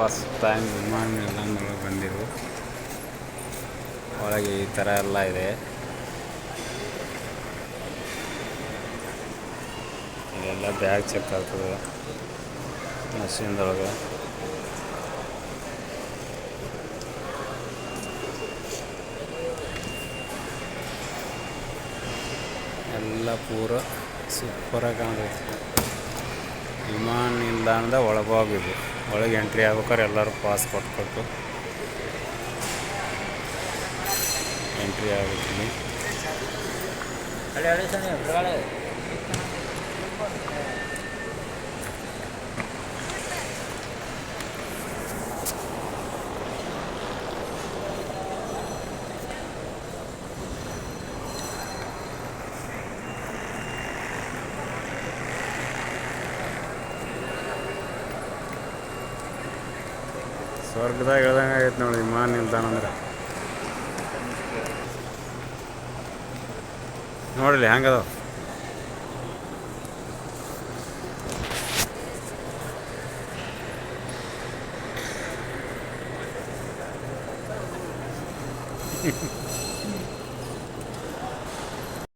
First time ವಿಮಾನ ನಿಲ್ದಾಣದೊಳಗೆ ಬಂದಿದ್ದು. ಒಳಗೆ ಈ ಥರ ಎಲ್ಲ ಇದೆ. ಇದೆಲ್ಲ ಬ್ಯಾಗ್ ಚೆಕ್ ಆಗ್ತದೆ ಮಷಿನ್ದೊಳಗೆ. ಎಲ್ಲ ಪೂರ ಸೂಪರಾಗಿ ಕಾಣ್ತೈತಿ. ವಿಮಾನ ನಿಲ್ದಾಣದ ಒಳಗೋಗಿದ್ದು ಒಳಗೆ ಎಂಟ್ರಿ ಆಗ್ಬೇಕಾದ್ರೆ ಎಲ್ಲರೂ ಪಾಸ್ ಕೊಟ್ಟು ಕೊಟ್ಟು ಎಂಟ್ರಿ ಆಗ್ಬೇಕಿಲ್ಲಿ ಸ್ವರ್ಗದಾಗ ಹೇಳ್ದಂಗೆ ಆಗೈತೆ ನೋಡಿ ವಿಮಾನ ನಿಲ್ದಾಣ ಅಂದ್ರೆ. ನೋಡಿಲಿ ಹೆಂಗದ